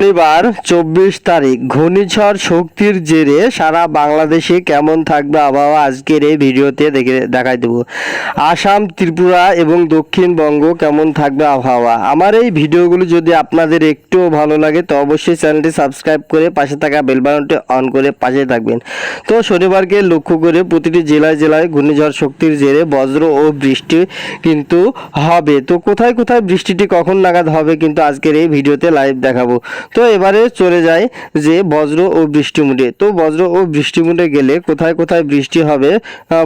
শনিবার চব্বিশ তারিখ, ঘূর্ণিঝড় শক্তির জেরে সারা বাংলাদেশে কেমন থাকবে আবহাওয়া আজকের এই ভিডিওতে দেখে দেখাই দেবো। আসাম, ত্রিপুরা এবং দক্ষিণবঙ্গ কেমন থাকবে আবহাওয়া? আমার এই ভিডিওগুলো যদি আপনাদের একটুও ভালো লাগে, তো অবশ্যই চ্যানেলটি সাবস্ক্রাইব করে পাশে থাকা বেল বাটনটি অন করে পাশে থাকবেন। তো শনিবারকে লক্ষ্য করে প্রতিটি জেলায় জেলায় ঘূর্ণিঝড় শক্তির জেরে বজ্র ও বৃষ্টি কিন্তু হবে। তো কোথায় কোথায় বৃষ্টিটি কখন নাগাদ হবে কিন্তু আজকের এই ভিডিওতে লাইভ দেখাবো। তো এবারে চলে যায় যে বজ্র ও বৃষ্টিমুডে তো বজ্র ও বৃষ্টিমুডে গেলে কোথায় কোথায় বৃষ্টি হবে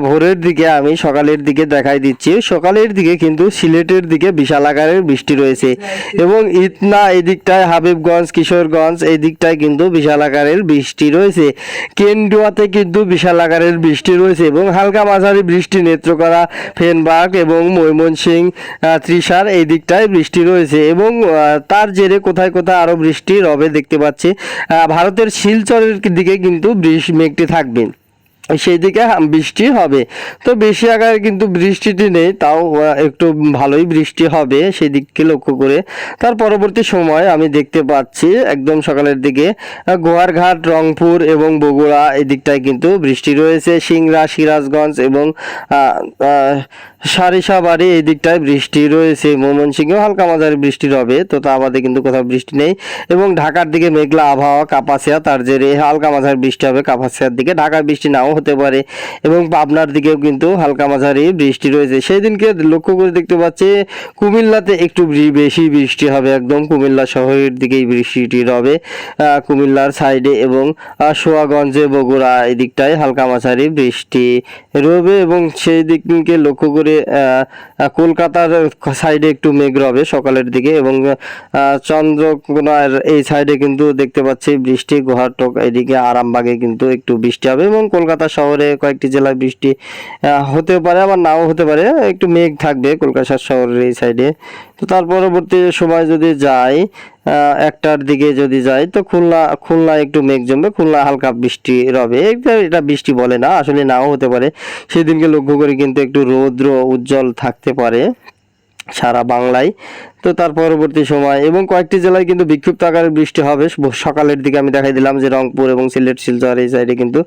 ভোরের দিকে আমি সকালের দিকে দেখাই দিচ্ছি। সকালের দিকে কিন্তু সিলেটের দিকে বিশাল আকারের বৃষ্টি রয়েছে এবং ইতনা এই দিকটায় হাবিবগঞ্জ, কিশোরগঞ্জ এই দিকটায় কিন্তু বিশাল আকারের বৃষ্টি রয়েছে। কেন্ডুয়াতে কিন্তু বিশাল আকারের বৃষ্টি রয়েছে এবং হালকা মাঝারি বৃষ্টি, নেত্রকোনা ফেনবাগ এবং ময়মনসিং ত্রিশার এই দিকটায় বৃষ্টি রয়েছে এবং তার জেরে কোথায় কোথায় আরও বৃষ্টি রবে দেখতে পাচ্ছি। ভারতের শিলচরের দিকে কিন্তু বৃষ্টি, মেঘটি থাকবে। সেই দিকে বৃষ্টি হবে। তো বেশি আকারে কিন্তু বৃষ্টিটি নেই, তাও একটু ভালোই বৃষ্টি হবে সেই দিককে লক্ষ্য করে। তার পরবর্তী সময় আমি দেখতে পাচ্ছি, একদম সকালের দিকে গোয়ারঘাট, রংপুর এবং বগুড়া এদিকটায় কিন্তু বৃষ্টি রয়েছে। সিংড়া, সিরাজগঞ্জ এবং সারিসাবাড়ি এই দিকটায় বৃষ্টি রয়েছে, ময়মনসিংহেও হালকা মাঝারি বৃষ্টি হবে, তো তা বাদে কিন্তু কোথাও বৃষ্টি নেই এবং ঢাকার দিকে মেঘলা আবহাওয়া, কাপাসিয়া তার জেরে হালকা মাঝারি বৃষ্টি হবে, কাপাসিয়ার দিকে ঢাকায় বৃষ্টি নাও হতে পারে এবং পাবনার দিকেও কিন্তু হালকা মাঝারি বৃষ্টি রয়েছে। সেই দিনকে লক্ষ্য করে দেখতে পাচ্ছি, কুমিল্লাতে একটু বেশি বৃষ্টি হবে একদম, কুমিল্লা শহরের দিকেই বৃষ্টিটি হবে কুমিল্লার সাইডে এবং সোয়াগঞ্জে, বগুড়া এই দিকটায় হালকা মাঝারি বৃষ্টি রবে এবং সেই দিককে লক্ষ্য করে আহ, কলকাতার সাইডে একটু মেঘ রবে সকালের দিকে এবং চন্দ্রকোনার এই সাইডে কিন্তু দেখতে পাচ্ছি বৃষ্টি গুহাটক এদিকে আরামবাগে কিন্তু একটু বৃষ্টি হবে এবং কলকাতা শহরে কয়েকটি জেলায় বৃষ্টি হতে পারে আবার নাও হতে পারে একটু মেঘ থাকবে কলকাতা শহরের এই সাইডে তো তার পরবর্তী সময় যদি যাই একটার দিকে যদি যাই তো খুলনা খুলনা একটু মেঘ জমবে খুলনা হালকা বৃষ্টি রবে। এটা বৃষ্টি বলে না আসলে নাও হতে পারে। সেদিনকে লক্ষ্য করে কিন্তু একটু রৌদ্র উজ্জ্বল থাকতে পারে সারা বাংলায়। তো তার পরবর্তী সময় এবং কয়েকটি জেলায় কিন্তু বিক্ষিপ্ত আকারে বৃষ্টি হবে। সকালের দিকে আমি দেখাই দিলাম যে রংপুর এবং সিলেট, শিলচর এই সাইডে কিন্তু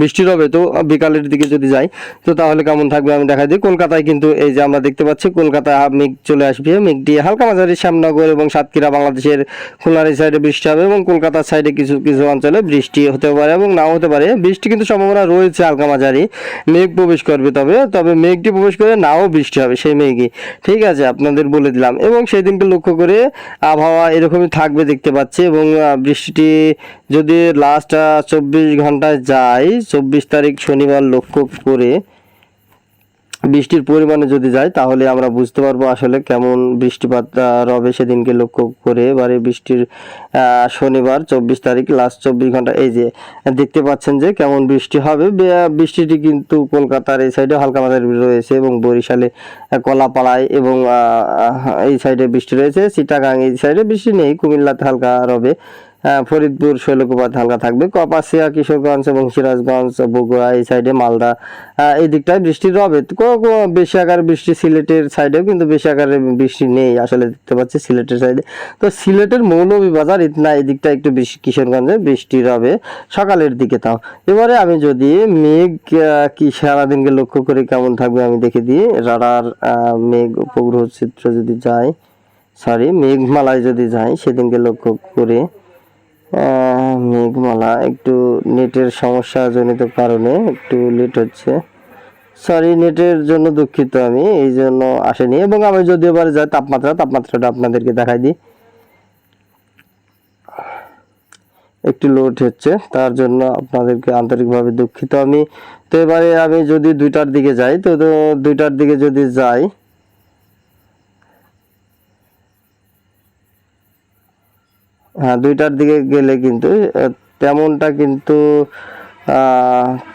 বৃষ্টি হবে তো বিকালের দিকে যদি যাই, তো তাহলে কেমন থাকবে আমি দেখাই দিই। কলকাতায় কিন্তু এই যে আমরা দেখতে পাচ্ছি, কলকাতায় মেঘ চলে আসবে। মেঘটি হালকা মাঝারি শ্যামনগর এবং সাতক্ষীরা বাংলাদেশের খুলনার এই সাইডে বৃষ্টি হবে এবং কলকাতার সাইডে কিছু কিছু অঞ্চলে বৃষ্টি হতে পারে এবং নাও হতে পারে। বৃষ্টি কিন্তু সম্ভাবনা রয়েছে হালকা মাঝারি। মেঘ প্রবেশ করবে তবে তবে মেঘটি প্রবেশ করে নাও বৃষ্টি হবে সেই মেঘই। ঠিক আছে, আপনাদের বলে দিলাম। এবং সেই দিনকে লক্ষ্য করে আবহাওয়া এরকমই থাকবে দেখতে পাচ্ছি এবং বৃষ্টিটি যদি লাস্ট চব্বিশ ঘন্টায় যায়, চব্বিশ তারিখ শনিবার লক্ষ্য করে বৃষ্টির পরিমাণে যদি যায়, তাহলে আমরা বুঝতে পারব আসলে কেমন বৃষ্টিপাত রবে সেদিনকে লক্ষ্য করে। এবারে বৃষ্টির শনিবার চব্বিশ তারিখ লাস্ট চব্বিশ ঘণ্টা, এই যে দেখতে পাচ্ছেন যে কেমন বৃষ্টি হবে। বৃষ্টিটি কিন্তু কলকাতার এই সাইডে হালকা মাঝারি রয়েছে এবং বরিশালে কলাপাড়ায় এবং এই সাইডে বৃষ্টি রয়েছে। চিটাগাং এই সাইডে বৃষ্টি নেই, কুমিল্লাতে হালকা রবে। ফরিদপুর শৈলকুপাতে হালকা থাকবে। কপাসিয়া কিশোরগঞ্জ এবং সিরাজগঞ্জ বগুড়া এই সাইডে মালদা আহ, এই দিকটায় বৃষ্টি রবে। বেশি আকার বৃষ্টি সিলেটের সাইডেও কিন্তু বেশি আকারে বৃষ্টি নেই আসলে দেখতে পাচ্ছি সিলেটের সাইডে। তো সিলেটের মৌলভীবাজার ইতনা এই দিকটা একটু বেশি কিশোরগঞ্জে বৃষ্টি রবে সকালের দিকে তাও। এবারে আমি যদি মেঘ কি সারাদিনকে লক্ষ্য করে কেমন থাকবে আমি দেখে দিই। রাডার মেঘ উপগ্রহ চিত্র যদি যায় সরি মেঘমালায় যদি যাই সেদিনকে লক্ষ্য করে মেঘমালা একটু নেটের সমস্যা জনিত কারণে একটু লেট হচ্ছে। সরি নেটের জন্য দুঃখিত আমি, এই জন্য আসেনি। এবং আমি যদি এবার যাই, তাপমাত্রা, তাপমাত্রাটা আপনাদেরকে দেখাই দিই। একটু লোড হচ্ছে, তার জন্য আপনাদেরকে আন্তরিকভাবে দুঃখিত আমি। তো এবারে আমি যদি দুইটার দিকে যাই তো দুইটার দিকে যদি যাই হ্যাঁ দুইটার দিকে গেলে কিন্তু তেমনটা কিন্তু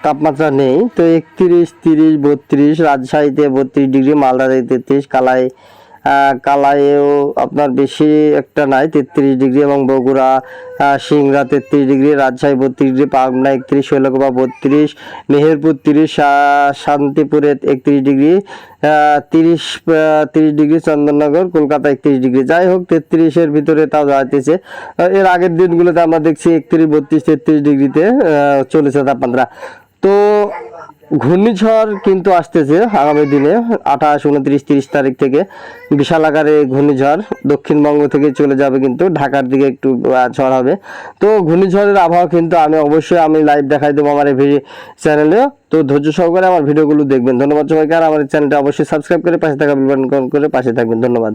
তাপমাত্রা নেই। তো একত্রিশ, তিরিশ, বত্রিশ, রাজশাহীতে বত্রিশ ডিগ্রি, মালদাতে তেত্রিশ, কালাই আহ, কালাইয়েও আপনার বেশি একটা নাই তেত্রিশ ডিগ্রি এবং বগুড়া সিংড়া তেত্রিশ ডিগ্রি রাজশাহী বত্রিশ ডিগ্রি পাবনা একত্রিশ শৈলকুপা বত্রিশ মেহেরপুর তিরিশ শান্তিপুরে একত্রিশ ডিগ্রি তিরিশ তিরিশ ডিগ্রি চন্দননগর কলকাতা একত্রিশ ডিগ্রি। যাই হোক তেত্রিশের ভিতরে তাও যাইতেছে। এর আগের দিনগুলোতে আমরা দেখছি একত্রিশ বত্রিশ তেত্রিশ ডিগ্রিতে চলেছে তাপমাত্রা। তো ঘূর্ণিঝড় কিন্তু আসতেছে আগামী দিনে, আঠাশ, উনত্রিশ, তিরিশ তারিখ থেকে। বিশাল আকারে ঘূর্ণিঝড় দক্ষিণবঙ্গ থেকে চলে যাবে কিন্তু ঢাকার দিকে একটু ঝড় হবে। তো ঘূর্ণিঝড়ের আবহাওয়া কিন্তু আমি অবশ্যই আমি লাইভ দেখাই দেবো আমার এই চ্যানেলে তো ধৈর্য সহকারে আমার ভিডিওগুলো দেখবেন। ধন্যবাদ সবাইকে। আর আমার চ্যানেলটা অবশ্যই সাবস্ক্রাইব করে পাশে থাকা বিবরণ করে পাশে থাকবেন। ধন্যবাদ।